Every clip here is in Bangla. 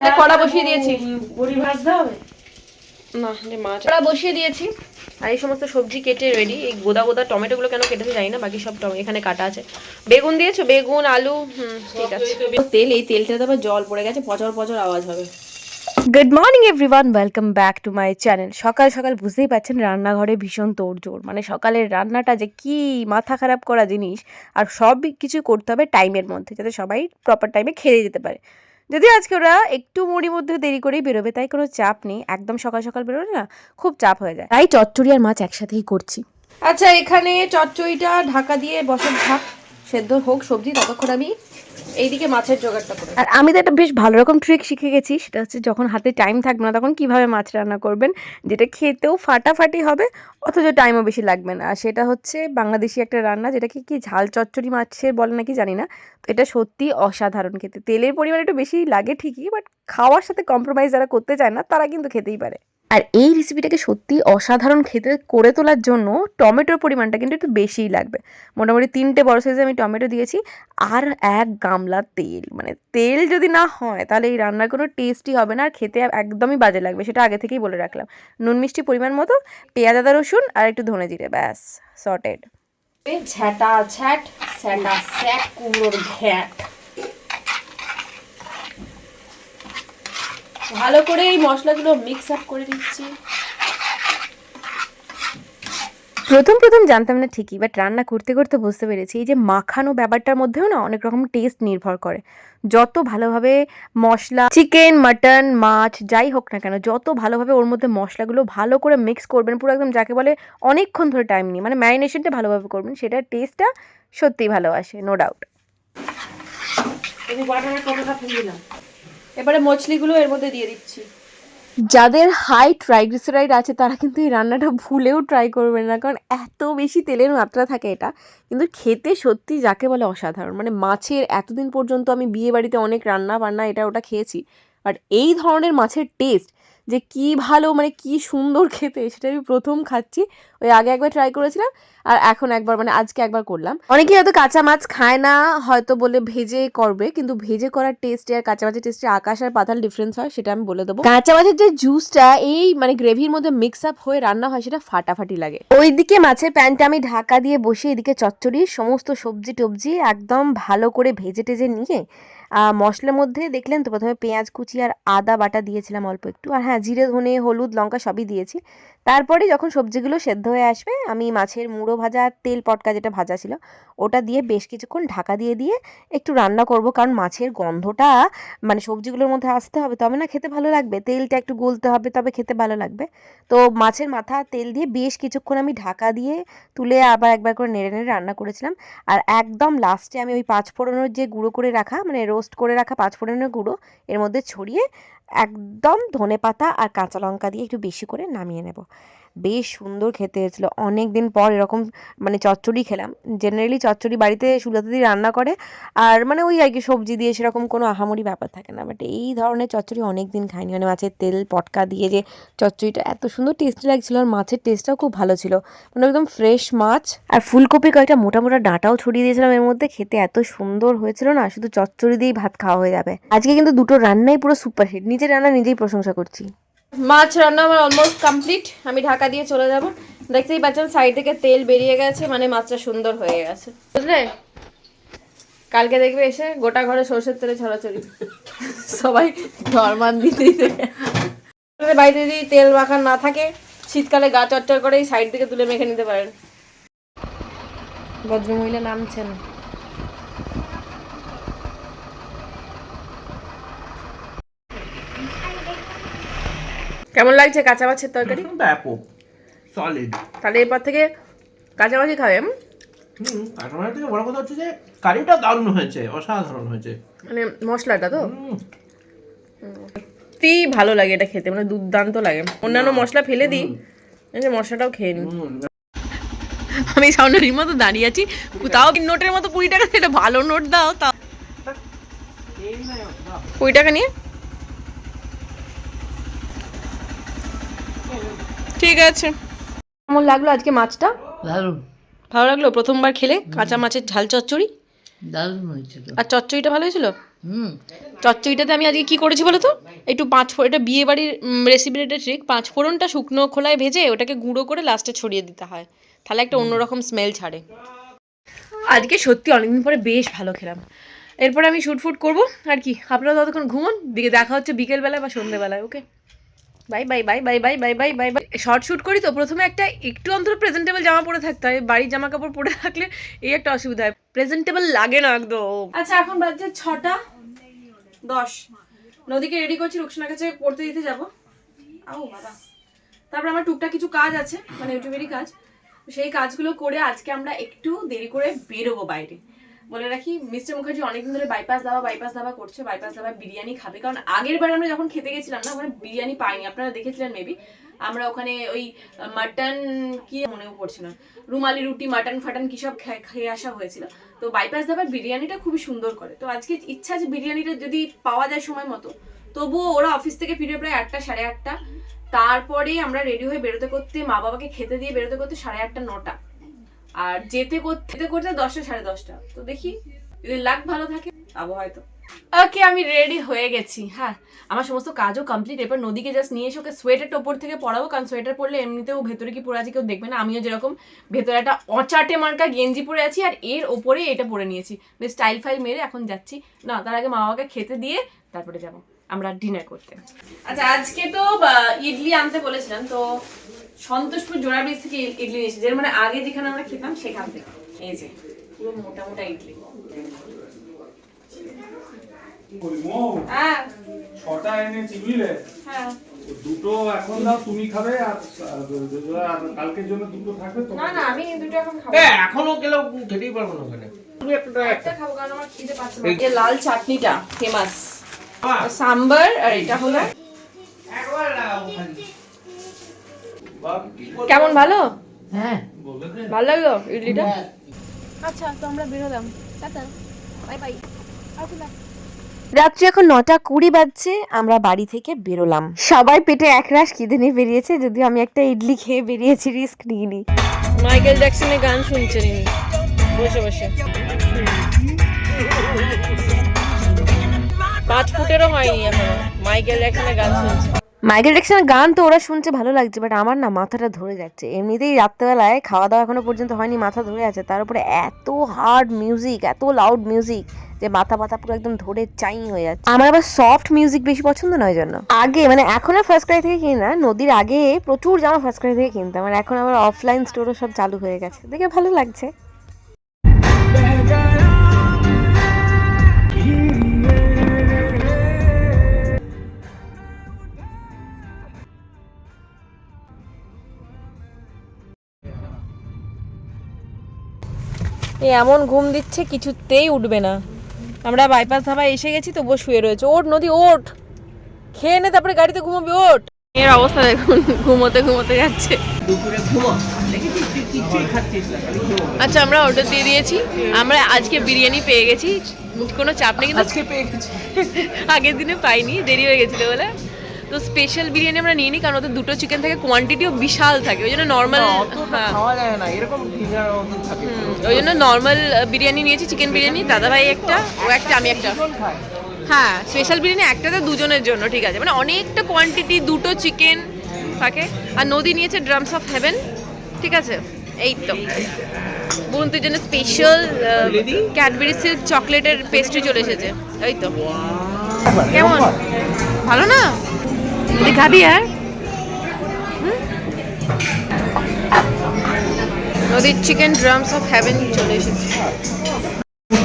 কড়া বসিয়ে দিয়েছি। বড়ি ভাজতে হবে? না রে মাছ। কড়া বসিয়ে দিয়েছি। আর এই সমস্ত সবজি কেটে রেডি এই গোদা গোদা টমেটোগুলো কেন কেটেছে জানি না বাকি সব টমে এখানে কাটা আছে। বেগুন দিয়েছ? বেগুন আলু হুম ঠিক আছে। তেল এই তেলটাতে আবার জল পড়ে গেছে পচর পচর আওয়াজ হবে। Good morning everyone welcome back to my channel সকাল সকাল বুঝতেই পারছেন রান্নাঘরে ভীষণ তোড়জোড়। মানে সকালের রান্নাটা যে কি মাথা খারাপ করা জিনিস আর সব কিছু করতে হবে টাইমের মধ্যে যাতে সবাই প্রপার টাইমে খেয়ে যেতে পারে। যদিও আজকে ওরা একটু মুড়ির মধ্যে দেরি করেই বেরোবে তাই কোনো চাপ নেই। একদম সকাল সকাল বেরোলে না খুব চাপ হয়ে যায়। তাই চচ্চড়ি আর মাছ একসাথেই করছি। আচ্ছা এখানে চচ্চড়িটা ঢাকা দিয়ে বসে থাক সেদ্ধ হোক সবজি ততক্ষণ আমি এইদিকে মাছের জোগাড়টা করি। আর আমি তো একটা বেশ ভালো রকম ট্রিক শিখে গেছি, সেটা হচ্ছে যখন হাতে টাইম থাকবে না তখন কীভাবে মাছ রান্না করবেন, যেটা খেতেও ফাটাফাটি হবে, অথচ টাইমও বেশি লাগবে না। আর সেটা হচ্ছে বাংলাদেশি একটা রান্না, যেটাকে কি ঝাল চচ্চড়ি মাছের বলে নাকি জানি না, তো এটা সত্যি অসাধারণ খেতে। তেলের পরিমাণ একটু বেশি লাগে ঠিকই বাট খাওয়ার সাথে কম্প্রোমাইজ যারা করতে চায় না, তারা কিন্তু খেতেই পারে। আর এই রেসিপিটাকে সত্যি অসাধারণ খেতে করে তোলার জন্য টমেটোর পরিমাণটা কিন্তু একটু বেশিই লাগবে। মোটামুটি তিনটে বড় সাইজে আমি টমেটো দিয়েছি, আর এক গামলা তেল। মানে তেল যদি না হয়, তাহলে এই রান্নার কোনো টেস্টই হবে না, আর খেতে একদমই বাজে লাগবে, সেটা আগে থেকেই বলে রাখলাম। নুন মিষ্টি পরিমাণ মতো, পেঁয়াজ, আদা, রসুন, আর একটু ধনে জিরে, ব্যাস সর্টেড ঝ্যাটা ঝ্যাট স্যাটা স্যাট কুমড়োর ঘ্যাট। ভালো করে এই মশলাগুলো মিক্স আপ করে দিচ্ছি প্রথম প্রথম জানতাম না ঠিকই বাট রান্না করতে করতে বুঝতে পেরেছি। এই যে মাখানো ব্যাপারটার মধ্যেও না অনেক রকম টেস্ট নির্ভর করে। যত ভালোভাবে মশলা চিকেন মাটন মাছ যাই হোক না কেন যত ভালোভাবে ওর মধ্যে মশলাগুলো ভালো করে মিক্স করবেন পুরো একদম যাকে বলে অনেকক্ষণ ধরে টাইম নিয়ে মানে ম্যারিনেশনটা ভালোভাবে করবেন সেটার টেস্টটা সত্যিই ভালো আসে নো ডাউট এবারে মছলিগুলো এর মধ্যে দিয়ে দিচ্ছি। যাদের হাই ট্রাইগ্লিসারাইড আছে, তারা কিন্তু এই রান্নাটা ভুলেও ট্রাই করবেন না, কারণ এত বেশি তেলের মাত্রা থাকে এটা। কিন্তু খেতে সত্যি যাকে বলে অসাধারণ। মানে মাছের এতদিন পর্যন্ত আমি বিয়ে বাড়িতে অনেক রান্না বান্না এটা ওটা খেয়েছি বাট এই ধরনের মাছের টেস্ট যে কি ভালো মানে কি সুন্দর খেতে, সেটা আমি প্রথম খাচ্ছি। ওই আগে একবার ট্রাই করেছিলাম, আর এখন একবার মানে আজকে একবার করলাম। অনেকে হয়তো কাঁচা মাছ খায় না, হয়তো বলে ভেজে করবে, কিন্তু ভেজে করার টেস্টে আর কাঁচা মাছের টেস্টে আকাশ আর পাতাল ডিফারেন্স হয়, সেটা আমি বলে দেবো। কাঁচা মাছের যে জুসটা এই মানে গ্রেভির মধ্যে মিক্স আপ হয়ে রান্না হয়, সেটা ফাটাফাটি লাগে। ওইদিকে মাছের প্যানটা আমি ঢাকা দিয়ে বসে এদিকে চচ্চড়ি, সমস্ত সবজি টবজি একদম ভালো করে ভেজে টেজে নিয়ে মশলার মধ্যে দেখলেন তো, প্রথমে পেঁয়াজ কুচি আর আদা বাটা দিয়েছিলাম অল্প একটু। আর হ্যাঁ জিরে, ধনে, হলুদ, লঙ্কা সবই দিয়েছি। তারপরে যখন সবজিগুলো সেদ্ধ হয়ে আসবে, আমি মাছের মুড়ো ভাজা আর তেল পটকা যেটা ভাজা ছিল, ওটা দিয়ে বেশ কিছুক্ষণ ঢাকা দিয়ে দিয়ে একটু রান্না করব। কারণ মাছের গন্ধটা মানে সবজিগুলোর মধ্যে আসতে হবে, তবে না খেতে ভালো লাগবে। তেলটা একটু গলতে হবে, তবে খেতে ভালো লাগবে। তো মাছের মাথা তেল দিয়ে বেশ কিছুক্ষণ আমি ঢাকা দিয়ে তুলে আবার একবার করে নেড়ে নেড়ে রান্না করেছিলাম। আর একদম লাস্টে আমি ওই পাঁচ ফোড়নের যে গুঁড়ো করে রাখা মানে রোস্ট করে রাখা পাঁচ ফোড়নের গুঁড়ো, এর মধ্যে ছড়িয়ে একদম ধনে পাতা আর কাঁচা লঙ্কা দিয়ে একটু বেশি করে নামিয়ে নেব। বেশ সুন্দর খেতে হয়েছিল। অনেক দিন পর এরকম মানে চচ্চড়ি খেলাম। জেনারেলি চচ্চড়ি বাড়িতে সুলাতে দিয়ে রান্না করে। আর মানে ওই আর কি সবজি দিয়ে সেরকম কোনো আহামরি ব্যাপার থাকে না। বাট এই ধরনের চচ্চড়ি অনেক দিন খাইনি। মানে মাছের তেল পটকা দিয়ে যে চচ্চড়িটা এত সুন্দর টেস্টি লাগছিল। আর মাছের টেস্টটাও খুব ভালো ছিল। মানে একদম ফ্রেশ মাছ। আর ফুলকপি কয়েকটা মোটা মোটা ডাঁটাও ছড়িয়ে দিয়েছিলাম এর মধ্যে। খেতে এত সুন্দর হয়েছিল না? শুধু চচ্চড়ি দিয়েই ভাত খাওয়া হয়ে যাবে। আজকে কিন্তু দুটো রান্নাই পুরো সুপার হিট নিজের রান্না নিজেই প্রশংসা করছি। মাছ রান্না আমার অলমোস্ট কমপ্লিট আমি ঢাকা দিয়ে চলে যাব। দেখতেই পাচ্ছেন সাইড থেকে তেল বেরিয়ে গেছে মানে মাছটা সুন্দর হয়ে গেছে। বুঝলে? কালকে দেখবে এসে গোটা ঘরে সর্ষের তেলে ছড়াছড়ি। সবাই নরমান দিতে বাড়িতে যদি তেল মাখা না থাকে, শীতকালে গা চচ্চর করে এই সাইড থেকে তুলে মেখে নিতে পারেন। ভদ্রমহিলা নামছেন। কেমন লাগছে কাঁচা মাছের তরকারি? ব্যাপক সলিড তাহলে এরপর থেকে কাঁচা মাছই খাবে? হুম কাঁচামালের থেকে বড় কথা হচ্ছে যে কারিটা দারুণ হয়েছে অসাধারণ হয়েছে। মানে মশলাটা তো? সত্যি ভালো লাগে এটা খেতে মানে দুর্দান্ত লাগে। অন্যান্য মশলা ফেলে দিই যে মশলাটাও খেয়ে নিই। আমি সামনের মতো দাঁড়িয়ে আছি তাও নোটের মতো কুড়ি টাকা? সেটা ভালো নোট দাও তাও। কুড়ি টাকা নিয়ে? ঠিক আছে। কেমন লাগল আজকে মাছটা? দারুণ। ভালো লাগল? প্রথমবার খেলে কাঁচা মাছের ঝাল চচ্চড়ি? দারুণ হয়েছিল। আর চচ্চড়িটা ভালো হয়েছিল? হুম। চচ্চড়িটাতে আমি আজকে কি করেছি বলো তো? একটু পাঁচ এটা বিয়ে বাড়ির রেসিপির এটা ট্রিক পাঁচ ফোড়নটা শুকনো খোলায় ভেজে ওটাকে গুঁড়ো করে লাস্টে ছড়িয়ে দিতে হয়। তাহলে একটা অন্যরকম স্মেল ছাড়ে। আজকে সত্যি অনেকদিন পরে বেশ ভালো খেলাম। এরপরে আমি শুট ফুট করব। আর কি আপনারা ততক্ষণ ঘুমন দিকে দেখা হচ্ছে বিকেলবেলায় বা সন্ধ্যেবেলায় okay bye bye bye bye bye bye bye bye bye. Short shoot করি তো, প্রথমে একটা একটু অন্তত প্রেজেন্টেবল জামা পরে থাকতে হয়। বাড়ির জামা কাপড় পরে থাকলে এই একটা অসুবিধা হয়। প্রেজেন্টেবল লাগে না একদম। আচ্ছা এখন বাজছে ছটা দশ। নদীকে রেডি করছি, রুকসানার কাছে পড়তে দিতে যাব। আও বাবা। তারপর আমার টুকটাক কিছু কাজ আছে মানে ইউটিউবেরই কাজ। সেই কাজগুলো করে আজকে আমরা একটু দেরি করে বেরোবো বাইরে। বলে রাখি, মিস্টার মুখার্জি অনেকদিন ধরে বাইপাস দাবা বাইপাস দাবা করছে বাইপাস দাবা বিরিয়ানি খাবে। কারণ আগের বার আমরা যখন খেতে গেছিলাম না, ওখানে বিরিয়ানি পাইনি। আপনারা দেখেছিলেন মেবি আমরা ওখানে ওই মাটন কি মনেও পড়ছে না। রুমালি রুটি মাটন ফাটন কি সব খেয়ে আসা হয়েছিল। তো বাইপাস দাবার বিরিয়ানিটা খুবই সুন্দর করে। তো আজকে ইচ্ছা আছে বিরিয়ানিটা যদি পাওয়া যায় সময় মতো, তবুও ওরা অফিস থেকে ফিরে প্রায় আটটা, সাড়ে আটটা। তারপরে আমরা রেডি হয়ে বেরোতে করতে মা বাবাকে খেতে দিয়ে বেরোতে করতে সাড়ে আটটা, নটা। আর যেতে করতে যেতে করতে দশটা, সাড়ে দশটা। তো দেখি, যদি লাক ভালো থাকে, পাবো হয়তো। ওকে আমি রেডি হয়ে গেছি হ্যাঁ। আমার সমস্ত কাজও কমপ্লিট এরপর নদীকে জাস্ট নিয়ে এসে ওকে সোয়েটারটা ওপর থেকে পরাবো, কারণ সোয়েটার পরলে এমনিতেও ভেতরে কি পরে আছে কেউ দেখবে না। আমিও যেরকম ভেতরে একটা অচাটে মার্কা গেঞ্জি পরে আছি, আর এর ওপরে এটা পরে নিয়েছি। বেশ স্টাইল ফাইল মেরে এখন যাচ্ছি। না, তার আগে মা বাবাকে খেতে দিয়ে তারপরে যাব। আমরা ডিনার করতে। আচ্ছা আজকে তো ইডলি আনতে বলেছিলাম তো সন্তোষপুর জোড়া ব্রিজ থেকে ইডলি নিয়েছি যের মানে আগে যেখানে আমরা খেতাম সেখান থেকে। এই যে পুরো মোটা মোটা ইডলি। হ্যাঁ। ছটা এনেছি বুঝলে হ্যাঁ। দুটো এখন দাও তুমি খাবে আর আর কালকের জন্য দুটো থাকবে তো। না না আমি দুটো এখন খাব। হ্যাঁ এখনও গেলেও খেতেই পারব না ওখানে। তুমি একটা একটা খাব কারণ আমার খিদে পাচ্ছে না। এই লাল চাটনিটা ফেমাস সাম্বার আর এটা হলো? কেমন ভালো? হ্যাঁ। ভালো লাগল ইডলিটা? আচ্ছা তো আমরা বেরোলাম। টাটা। Bye bye. রাত্রি এখন নটা কুড়ি বাজছে আমরা বাড়ি থেকে বেরোলাম। সবাই পেটে একরাশ খিদে নিয়ে বেরিয়েছে যদিও আমি একটা ইডলি খেয়ে বেরিয়েছি রিস্ক নিইনি। মাইকেল জ্যাকসনের গান শুনছেন বসে বসে। পাঁচ ফুটেরও হয়নি এখনও। মাইকেল জ্যাকসনের গান শুনছে। মাইকেল জ্যাকসনের গান তো ওরা শুনছে, ভালো লাগছে বাট আমার না মাথাটা ধরে যাচ্ছে। এমনিতেই রাত্রেবেলায় খাওয়া দাওয়া এখনও পর্যন্ত হয়নি, মাথা ধরে আছে। তার উপরে এত হার্ড মিউজিক এত লাউড মিউজিক যে মাথা মাথা পুরো একদম ধরে চাই হয়ে যাচ্ছে। আমার আবার সফট মিউজিক বেশি পছন্দ নয় জন্য। আগে মানে এখন আর ফার্স্ট ক্রাই থেকে কিনি না, নদীর আগে প্রচুর জামা ফার্স্ট ক্রাই থেকে কিনতাম আর এখন আবার অফলাইন স্টোরও সব চালু হয়ে গেছে। দেখে ভালো লাগছে। এমন ঘুম দিচ্ছে কিছুতেই উঠবে না। আমরা বাইপাস ধাবায় এসে গেছি তবুও শুয়ে রয়েছে। ওঠ নদী ওঠ! খেয়ে নে তারপরে গাড়িতে ঘুমাবি ওঠ! এর অবস্থা দেখুন ঘুমোতে ঘুমোতে যাচ্ছে। আচ্ছা আমরা অর্ডার দিয়ে দিয়েছি। আমরা আজকে বিরিয়ানি পেয়ে গেছি। কোনো চাপ নেই কিন্তু আজকে পেয়ে গেছি। আগের দিনে পাইনি দেরি হয়ে গেছিল বলে। তো স্পেশাল বিরিয়ানি আমরা নিয়ে নিই কারণ ওদের দুটো চিকেন থাকে কোয়ান্টিটিও বিশাল থাকে ওই জন্য নর্মাল হ্যাঁ। না এরকম ডিনার ওই জন্য নর্মাল বিরিয়ানি নিয়েছি চিকেন বিরিয়ানি দাদাভাই একটা ও একটা আমি একটা। হ্যাঁ স্পেশাল বিরিয়ানি একটাতে দুজনের জন্য ঠিক আছে। মানে অনেকটা কোয়ান্টিটি দুটো চিকেন থাকে। আর নদী নিয়েছে ড্রামস অফ হেভেন ঠিক আছে? এই তো। বন্ধুদের জন্য স্পেশাল? ক্যাডবেরি সিল্ক চকলেটের পেস্ট্রি চলে এসেছে। এই তো। কেমন? ভালো না? তুই খাবি হ্যাঁ নদীর চিকেন ড্রামস অফ হেভেন চলে এসেছে।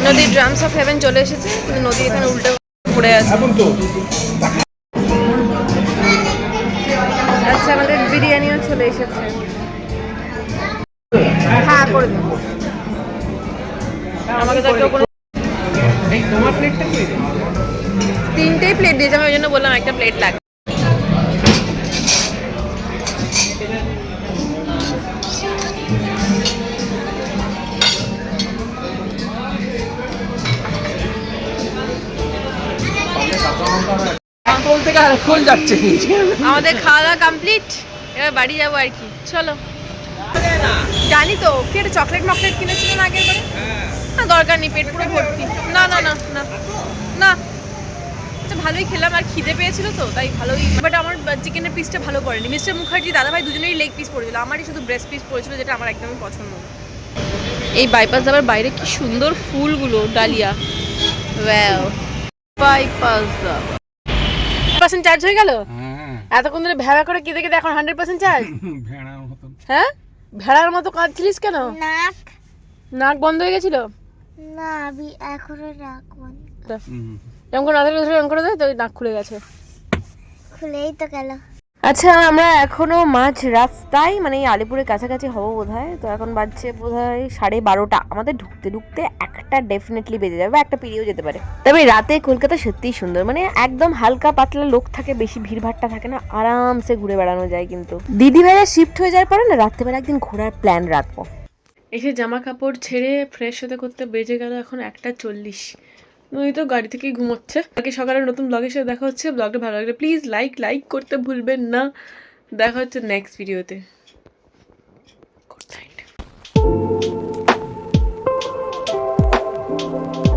নদীর ড্রামস অফ হেভেন চলে এসেছে কিন্তু নদী এখানে উল্টে পড়ে আছে। আচ্ছা আমাদের বিরিয়ানিও চলে এসেছে। হ্যাঁ করে দিন। আমাকে তো কোনো এই তোমার প্লেটটা কই রে? তিনটেই প্লেট দিয়েছে আমি ওই জন্য বললাম একটা প্লেট লাগবে। থেকে যাচ্ছে আমাদের খাওয়া দাওয়া কমপ্লিট এবার বাড়ি যাব আর কি। চলো। জানি তো, কি একটা চকলেট মকলেট কিনেছিল না আগের বারে? না, দরকার নেই, পেট পুরো ভর্তি। না না না না না। আচ্ছা ভালোই খেলাম, আর খিদে পেয়েছিল তো, তাই ভালোই। বাট আমার চিকেনের পিসটা ভালো পড়েনি মিস্টার মুখার্জি দাদাভাই দুজনেরই লেগ পিস পড়েছিল আমারই শুধু ব্রেস্ট পিস পড়েছিল যেটা আমার একদমই পছন্দ। এই বাইপাস যাবার বাইরে কি সুন্দর ফুলগুলো, ডালিয়া। বাইপাস দা পার্সেন্ট চার্জ হয়ে গেল? হ্যাঁ। এতক্ষণ ধরে ভেড়া করে কেঁদে কেঁদে এখন হান্ড্রেড পার্সেন্ট চার্জ ভেড়ার মতন হ্যাঁ? ভেড়ার মতো কাঁদছিলিস কেন? নাক। নাক বন্ধ হয়ে গেছিল? না আমি এখনও নাক বন্ধ। এরকম করে নাকের ধরে করে দেয় তো ওই নাক খুলে গেছে। খুলেই তো গেল। আচ্ছা আমরা এখনও মাঝ রাস্তায় মানে এই আলিপুরের কাছাকাছি হব বোধ হয় তো এখন বাজছে বোধ হয় সাড়ে বারোটা। আমাদের ঢুকতে ঢুকতে একটা ডেফিনেটলি বেজে যাবে, বা একটা পেরিয়েও যেতে পারে। তবে রাতে কলকাতা সত্যিই সুন্দর মানে একদম হালকা পাতলা লোক থাকে, বেশি ভিড়ভাট্টা থাকে না, আরামসে ঘুরে বেড়ানো যায় কিন্তু। দিদি ভাইরা শিফট হয়ে যাওয়ার পরে না, রাত্রেবেলা একদিন ঘোরার প্ল্যান রাখব। এসে জামা কাপড় ছেড়ে ফ্রেশ হতে করতে বেজে গেল এখন একটা চল্লিশ। উনি তো গাড়ি থেকেই ঘুমোচ্ছে। কালকে সকালে নতুন ব্লগের সাথে দেখা হচ্ছে। ব্লগটা ভালো লাগলে প্লিজ লাইক লাইক করতে ভুলবেন না। দেখা হচ্ছে নেক্সট ভিডিওতে গুড নাইট Thank you.